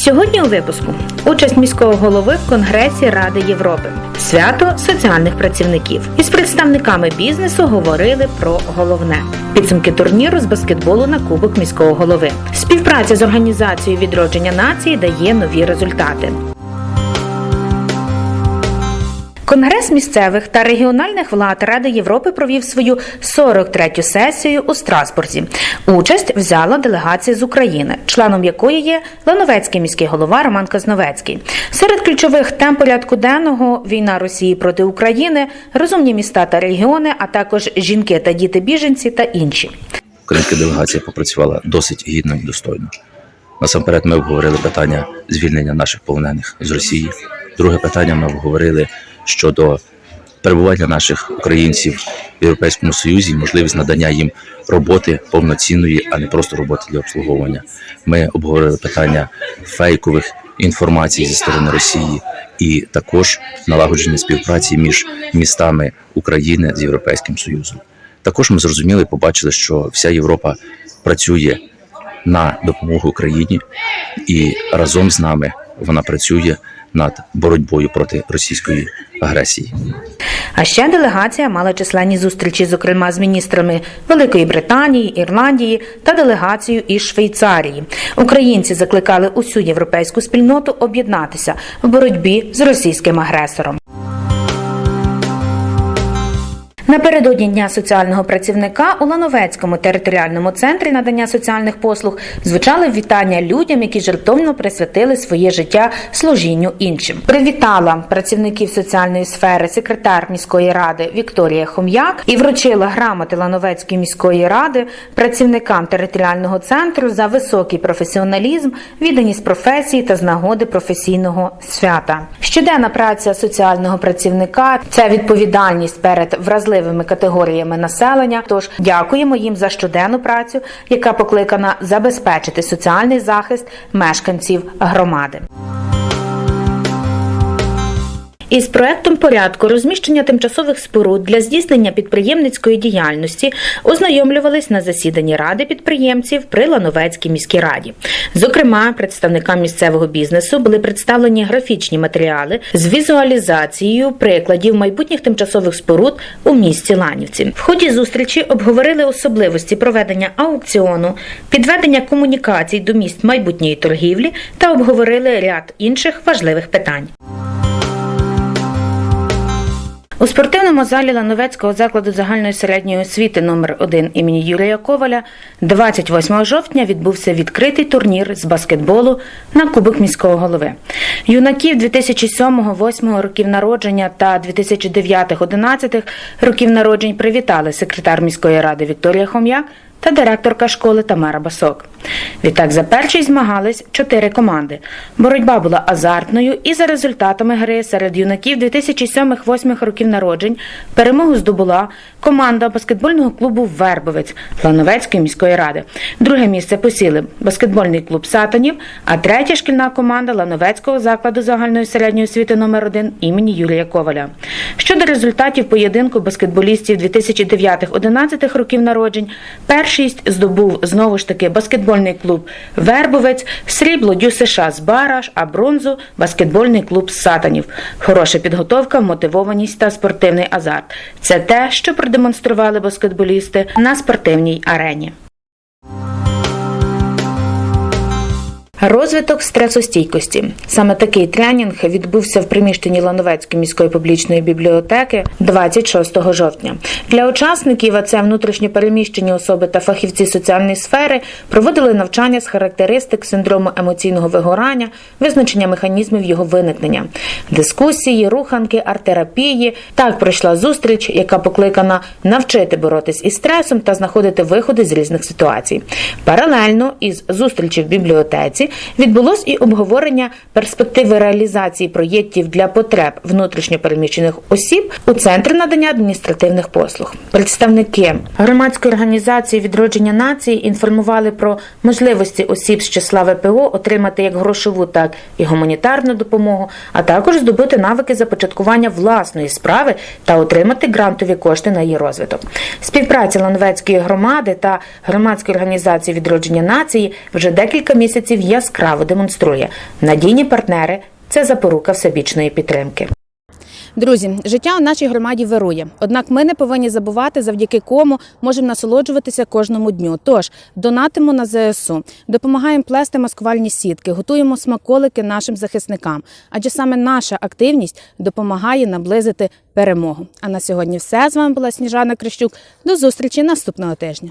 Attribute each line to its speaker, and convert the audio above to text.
Speaker 1: Сьогодні у випуску участь міського голови в Конгресі Ради Європи, свято соціальних працівників. Із представниками бізнесу говорили про головне підсумки турніру з баскетболу на Кубок міського голови. Співпраця з організацією відродження нації дає нові результати. Конгрес місцевих та регіональних влад Ради Європи провів свою 43-ю сесію у Страсбурзі. Участь взяла делегація з України, членом якої є Лановецький міський голова Роман Казновецький. Серед ключових тем порядку денного війна Росії проти України, розумні міста та регіони, а також жінки та діти біженці та інші.
Speaker 2: Українська делегація попрацювала досить гідно і достойно. Насамперед, ми обговорили питання звільнення наших полонених з Росії. Друге питання ми обговорили щодо перебування наших українців в Європейському Союзі, можливість надання їм роботи повноцінної, а не просто роботи для обслуговування. Ми обговорили питання фейкових інформацій зі сторони Росії і також налагодження співпраці між містами України з Європейським Союзом. Також ми зрозуміли і побачили, що вся Європа працює на допомогу Україні, і разом з нами вона працює над боротьбою проти російської агресії.
Speaker 1: А ще делегація мала численні зустрічі, зокрема з міністрами Великої Британії, Ірландії та делегацією із Швейцарії. Українці закликали усю європейську спільноту об'єднатися в боротьбі з російським агресором. Напередодні дня соціального працівника у Лановецькому територіальному центрі надання соціальних послуг звучали вітання людям, які жертовно присвятили своє життя служінню іншим. Привітала працівників соціальної сфери секретар міської ради Вікторія Хом'як і вручила грамоти Лановецької міської ради працівникам територіального центру за високий професіоналізм, відданість професії та з нагоди професійного свята. Щоденна праця соціального працівника це відповідальність перед вразливими категоріями населення. Тож дякуємо їм за щоденну працю, яка покликана забезпечити соціальний захист мешканців громади. Із проектом порядку розміщення тимчасових споруд для здійснення підприємницької діяльності ознайомлювались на засіданні ради підприємців при Лановецькій міській раді. Зокрема, представникам місцевого бізнесу були представлені графічні матеріали з візуалізацією прикладів майбутніх тимчасових споруд у місті Ланівці. В ході зустрічі обговорили особливості проведення аукціону, підведення комунікацій до місць майбутньої торгівлі та обговорили ряд інших важливих питань. У спортивному залі Лановецького закладу загальної середньої освіти номер 1 імені Юрія Коваля 28 жовтня відбувся відкритий турнір з баскетболу на Кубок міського голови. Юнаків 2007-2008 років народження та 2009-2011 років народжень привітали секретар міської ради Вікторія Хом'як та директорка школи Тамара Басок. Відтак за першість змагались чотири команди. Боротьба була азартною і за результатами гри серед юнаків 2007-2008 років народжень перемогу здобула команда баскетбольного клубу Вербовець Лановецької міської ради. Друге місце посіли баскетбольний клуб Сатанів, а третя шкільна команда Лановецького закладу загальної середньої освіти номер 1 імені Юрія Коваля. Щодо результатів поєдинку баскетболістів 2009-2011 років народжень, першість здобув знову ж таки баскетбольний клуб Вербовець, срібло Дю США з Бараш, а бронзу баскетбольний клуб Сатанів. Хороша підготовка, мотивованість та спортивний азарт. Це те, що продемонстрували баскетболісти на спортивній арені. Розвиток стресостійкості. Саме такий тренінг відбувся в приміщенні Лановецької міської публічної бібліотеки 26 жовтня. Для учасників, а це внутрішньо переміщені особи та фахівці соціальної сфери, проводили навчання з характеристик синдрому емоційного вигорання, визначення механізмів його виникнення, дискусії, руханки, арт-терапії. Так пройшла зустріч, яка покликана навчити боротись із стресом та знаходити виходи з різних ситуацій. Паралельно із зустрічі в бібліотеці відбулось і обговорення перспективи реалізації проєктів для потреб внутрішньопереміщених осіб у центрі надання адміністративних послуг. Представники громадської організації відродження нації інформували про можливості осіб з числа ВПО отримати як грошову, так і гуманітарну допомогу, а також здобути навики започаткування власної справи та отримати грантові кошти на її розвиток. Співпраця Лановецької громади та громадської організації відродження нації вже декілька місяців є
Speaker 3: яскраво демонструє надійні партнери це запорука всебічної підтримки.
Speaker 1: Друзі, життя у нашій громаді вирує. Однак ми не повинні забувати, завдяки кому можемо насолоджуватися кожному дню. Тож донатимо на ЗСУ, допомагаємо плести маскувальні сітки, готуємо смаколики нашим захисникам. Адже саме наша активність допомагає наблизити перемогу. А на сьогодні все з вами була Сніжана Крищук. До зустрічі наступного тижня.